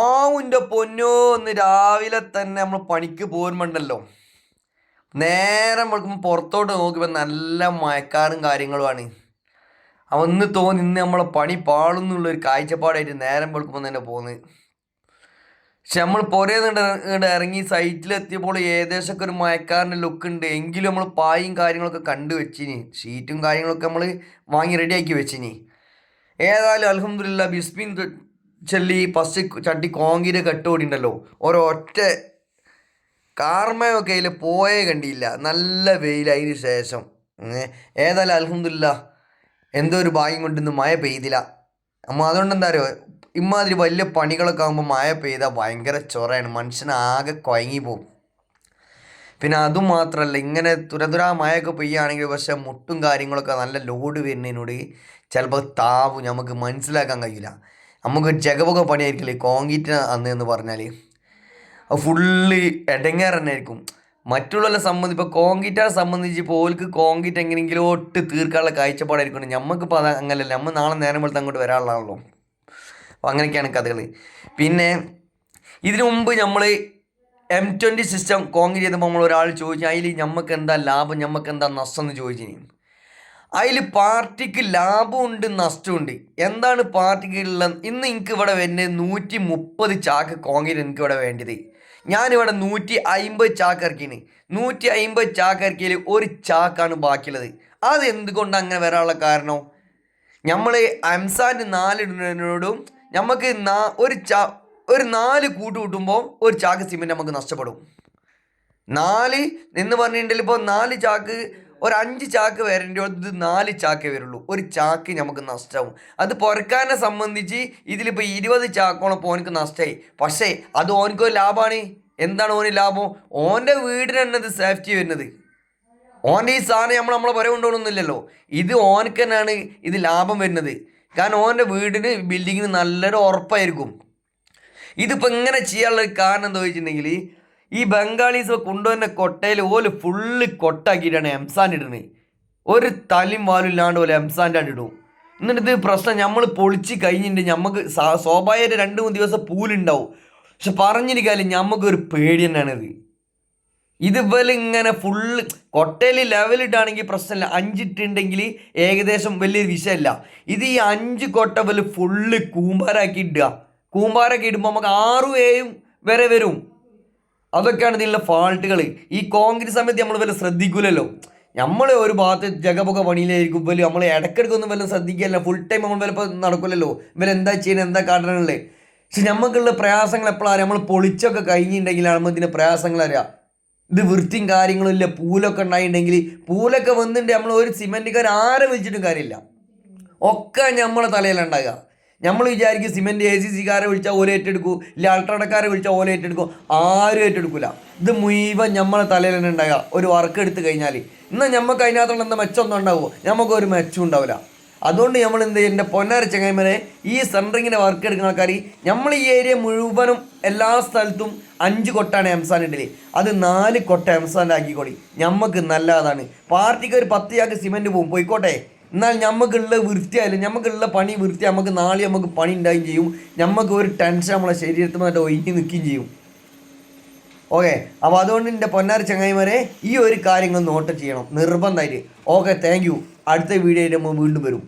ആവുന്റെ പൊന്നോ ഒന്ന് രാവിലെ തന്നെ നമ്മൾ പണിക്ക് പോരുമ്പോണ്ടല്ലോ നേരം വെളുക്കുമ്പോൾ പുറത്തോട്ട് നോക്കുമ്പോൾ നല്ല മയക്കാനും കാര്യങ്ങളുമാണ്. ഒന്ന് തോന്നി ഇന്ന് നമ്മളെ പണി പാളുന്നുള്ളൊരു കാഴ്ചപ്പാടായിട്ട് നേരം വെളുക്കുമ്പോൾ തന്നെ പോകുന്നത് പക്ഷെ നമ്മൾ പുറേന്ന് ഇറങ്ങി സൈറ്റിലെത്തിയപ്പോൾ ഏകദേശമൊക്കെ ഒരു മയക്കാരന്റെ ലുക്ക് ഉണ്ട്. എങ്കിലും നമ്മൾ പായും കാര്യങ്ങളൊക്കെ കണ്ടു വെച്ചിനി. ഷീറ്റും കാര്യങ്ങളൊക്കെ നമ്മൾ വാങ്ങി റെഡിയാക്കി വെച്ചിനി. ഏതായാലും അലഹമില്ല ബിസ്മിൻ ചെല്ലി ഫസ്റ്റ് ചട്ടി കോങ്കിന്റെ കെട്ടോടി ഉണ്ടല്ലോ ഒരൊറ്റ കാർമയൊക്കെ അതിൽ പോയേ കണ്ടിയില്ല നല്ല വെയിലതിന് ശേഷം. ഏ, ഏതായാലും അലഹമില്ല എന്തോ ഒരു ഭാഗ്യം കൊണ്ടൊന്നും മഴ പെയ്തില്ല. അമ്മ അതുകൊണ്ട് എന്താ പറയുക ഇമാതിരി വലിയ പണികളൊക്കെ ആകുമ്പോൾ മഴ പെയ്താൽ ഭയങ്കര ചൊറയാണ്. മനുഷ്യനാകെ കുഴങ്ങി പോകും പിന്നെ അതും മാത്രമല്ല ഇങ്ങനെ തുരതുരാ മഴയൊക്കെ പെയ്യുകയാണെങ്കിൽ പക്ഷേ മുട്ടും കാര്യങ്ങളൊക്കെ നല്ല ലോഡ് വരുന്നതിനോട് ചിലപ്പോൾ താവും. നമുക്ക് മനസ്സിലാക്കാൻ കഴിയില്ല നമുക്ക് ജഗവുക പണിയായിരിക്കില്ലേ? കോൺക്രീറ്റ് അന്ന് എന്ന് പറഞ്ഞാൽ അത് ഫുള്ള് എടങ്ങേറ് തന്നെ ആയിരിക്കും മറ്റുള്ളവരെ സംബന്ധിച്ച് ഇപ്പോൾ കോൺക്രീറ്റാരെ സംബന്ധിച്ച് ഇപ്പോൾ ഓൽക്ക് കോൺക്രീറ്റ് എങ്ങനെയെങ്കിലും ഒട്ട് തീർക്കാനുള്ള കാഴ്ചപ്പാടായിരിക്കും നമുക്കിപ്പോൾ അത് അങ്ങനെയല്ല നമ്മൾ നാളെ നേരം വെളുത്ത് അങ്ങോട്ട് വരാനുള്ളതാണല്ലോ. അപ്പോൾ അങ്ങനെയൊക്കെയാണ് കഥകൾ പിന്നെ ഇതിനു മുമ്പ് നമ്മൾ എം ട്വന്റി സിസ്റ്റം കോൺക്രീറ്റ് ചെയ്തപ്പോൾ നമ്മൾ ഒരാൾ ചോദിച്ചു അതിൽ നമുക്ക് എന്താ ലാഭം? നമുക്ക് എന്താ നഷ്ടം? എന്ന് ചോദിച്ചിനി. അതിൽ പാർട്ടിക്ക് ലാഭമുണ്ട് നഷ്ടമുണ്ട്. എന്താണ് പാർട്ടിക്ക് ഉള്ള ഇന്ന് എനിക്ക് ഇവിടെ വരുന്നത് നൂറ്റി മുപ്പത് ചാക്ക് കോൺക്രീറ്റ് എനിക്ക് ഇവിടെ വേണ്ടത്. ഞാനിവിടെ നൂറ്റി അമ്പത് ചാക്ക് ഇറക്കിന് നൂറ്റി അമ്പത് ചാക്ക് ഇറക്കിയതിൽ ഒരു ചാക്കാണ് ബാക്കിയുള്ളത്. അത് എന്തുകൊണ്ട് അങ്ങനെ വരാനുള്ള കാരണം? നമ്മൾ അംസാന്റെ നാലിടുന്നതിനോടും നമുക്ക് നാ ഒരു ചാ ഒരു നാല് കൂട്ട് കൂട്ടുമ്പോൾ ഒരു ചാക്ക് സിമെന്റ് നമുക്ക് നഷ്ടപ്പെടും. നാല് എന്ന് പറഞ്ഞിട്ടുണ്ടെങ്കിൽ ഇപ്പോൾ നാല് ചാക്ക് ഒരു അഞ്ച് ചാക്ക് വരേണ്ടത് നാല് ചാക്കേ വരുള്ളൂ. ഒരു ചാക്ക് നമുക്ക് നഷ്ടമാവും അത് പുറക്കാനെ സംബന്ധിച്ച് ഇതിലിപ്പോൾ ഇരുപത് ചാക്കോളം ഇപ്പോൾ ഓനക്ക് നഷ്ടമായി പക്ഷേ അത് ഓനക്ക് ഒരു ലാഭമാണ് എന്താണ് ഓന് ലാഭം? ഓന്റെ വീടിന് തന്നെ സേഫ്റ്റി വരുന്നത്. ഓന്റെ ഈ സാധനം നമ്മൾ നമ്മളെ പുറകെ കൊണ്ടുപോകണമെന്നില്ലല്ലോ ഇത് ഓനക്ക് തന്നെയാണ് ഇത് ലാഭം വരുന്നത്. കാരണം ഓന്റെ വീടിന് ബിൽഡിങ്ങിന് നല്ലൊരു ഉറപ്പായിരിക്കും. ഇതിപ്പോൾ ഇങ്ങനെ ചെയ്യാനുള്ള കാരണം എന്താ വെച്ചിട്ടുണ്ടെങ്കിൽ ഈ ബംഗാളീസ് കൊണ്ടുവന്ന കൊട്ടയിൽ ഓൽ ഫുള്ള് കൊട്ടാക്കിയിട്ടാണ് എംസാൻ ഇടുന്നത് ഒരു തലിം വാലും ഇല്ലാണ്ട് പോലെ എംസാന്റെ ഇടും. എന്നിട്ട് ഇത് പ്രശ്നം നമ്മൾ പൊളിച്ച് കഴിഞ്ഞിട്ട് നമുക്ക് സ്വാഭാവികമായിട്ട് രണ്ട് മൂന്ന് ദിവസം പൂലുണ്ടാവും. പക്ഷെ പറഞ്ഞിരിക്കാലും നമുക്കൊരു പേടി തന്നെയാണ് ഇത് ഇതുപോലെ ഇങ്ങനെ ഫുള്ള് കൊട്ടയിൽ ലെവലിട്ടാണെങ്കിൽ പ്രശ്നമില്ല. അഞ്ചിട്ടുണ്ടെങ്കിൽ ഏകദേശം വലിയ വിഷയമല്ല. ഇത് ഈ അഞ്ച് കൊട്ട പോലെ ഫുള്ള് കൂമ്പാരാക്കി ഇടുക. കൂമ്പാരൊക്കെ ഇടുമ്പോൾ നമുക്ക് ആറും ഏഴും വരെ വരും. അതൊക്കെയാണ് ഇതിലുള്ള ഫാൾട്ടുകൾ ഈ കോൺഗ്രസ് സമയത്ത് നമ്മൾ വല്ല ശ്രദ്ധിക്കൂലല്ലോ? നമ്മൾ ഒരു ഭാഗത്ത് ജഗപുക പണിയിലായിരിക്കും വലിയ നമ്മൾ ഇടയ്ക്കിടയ്ക്കൊന്നും വല്ല ശ്രദ്ധിക്കുകയല്ല ഫുൾ ടൈം നമ്മൾ വല്ലപ്പോൾ നടക്കില്ലല്ലോ ഇവർ എന്താ ചെയ്യുന്നത് എന്താ കാട്ടണല്ലേ പക്ഷെ നമുക്കുള്ള പ്രയാസങ്ങൾ എപ്പോഴാണ് നമ്മൾ പൊളിച്ചൊക്കെ കഴിഞ്ഞിട്ടുണ്ടെങ്കിലാണ് നമ്മൾ ഇതിന്റെ പ്രയാസങ്ങൾ അറിയാം. ഇത് വൃത്തിയും കാര്യങ്ങളും ഇല്ല. പൂലൊക്കെ ഉണ്ടായിട്ടുണ്ടെങ്കിൽ പൂലൊക്കെ വന്നിട്ട് നമ്മൾ ഒരു സിമെന്റുകാർ ആരെ വെച്ചിട്ടും കാര്യമില്ല. ഒക്കെ നമ്മളെ തലയിലുണ്ടാകുക നമ്മൾ വിചാരിക്കും സിമെന്റ് എ സി സിക്കാരെ വിളിച്ചാൽ ഓല ഏറ്റെടുക്കൂ ഇല്ല അൾട്രാടക്കാരെ വിളിച്ചാൽ ഓല ഏറ്റെടുക്കും ആരും ഏറ്റെടുക്കില്ല ഇത് മുഴുവൻ നമ്മളെ തലയിൽ തന്നെ ഉണ്ടാകുക ഒരു വർക്ക് എടുത്ത് കഴിഞ്ഞാൽ എന്നാൽ നമുക്ക് അതിനകത്തുള്ള എന്താ മെച്ചമൊന്നും ഉണ്ടാവുമോ നമുക്ക് ഒരു മെച്ചം ഉണ്ടാവില്ല അതുകൊണ്ട് നമ്മൾ എന്ത് എന്റെ പൊന്നാര ചങ്ങായിമാരെ ഈ സെൻട്രിങ്ങിന്റെ വർക്ക് എടുക്കുന്ന ആൾക്കാർ നമ്മൾ ഈ ഏരിയ മുഴുവനും എല്ലാ സ്ഥലത്തും അഞ്ച് കൊട്ടാണ് എംസാൻ ഉണ്ടല്ലേ അത് നാല് കൊട്ട എംസാന്റെ ആക്കിക്കോളി. നമുക്ക് നല്ലതാണ്. പാർട്ടിക്ക് ഒരു പത്ത് ചാക്ക് സിമെന്റ് പോകും പോയിക്കോട്ടെ. എന്നാൽ നമുക്കുള്ള വൃത്തിയായാലും നമുക്കുള്ള പണി വൃത്തി നമുക്ക് നാളെ നമുക്ക് പണി ഉണ്ടാവുകയും ചെയ്യും. നമുക്ക് ഒരു ടെൻഷൻ നമ്മളെ ശരീരത്തിൽ നിന്ന് ഒഴിഞ്ഞ് നിൽക്കുകയും ചെയ്യും. ഓക്കെ അപ്പോൾ അതുകൊണ്ട് എന്റെ പൊന്നാർ ചങ്ങായിമാരെ ഈ ഒരു കാര്യങ്ങൾ നോട്ട് ചെയ്യണം. നിർബന്ധമായിട്ട്. ഓക്കെ താങ്ക് യു അടുത്ത വീഡിയോയിൽ നമ്മൾ വീണ്ടും വരും.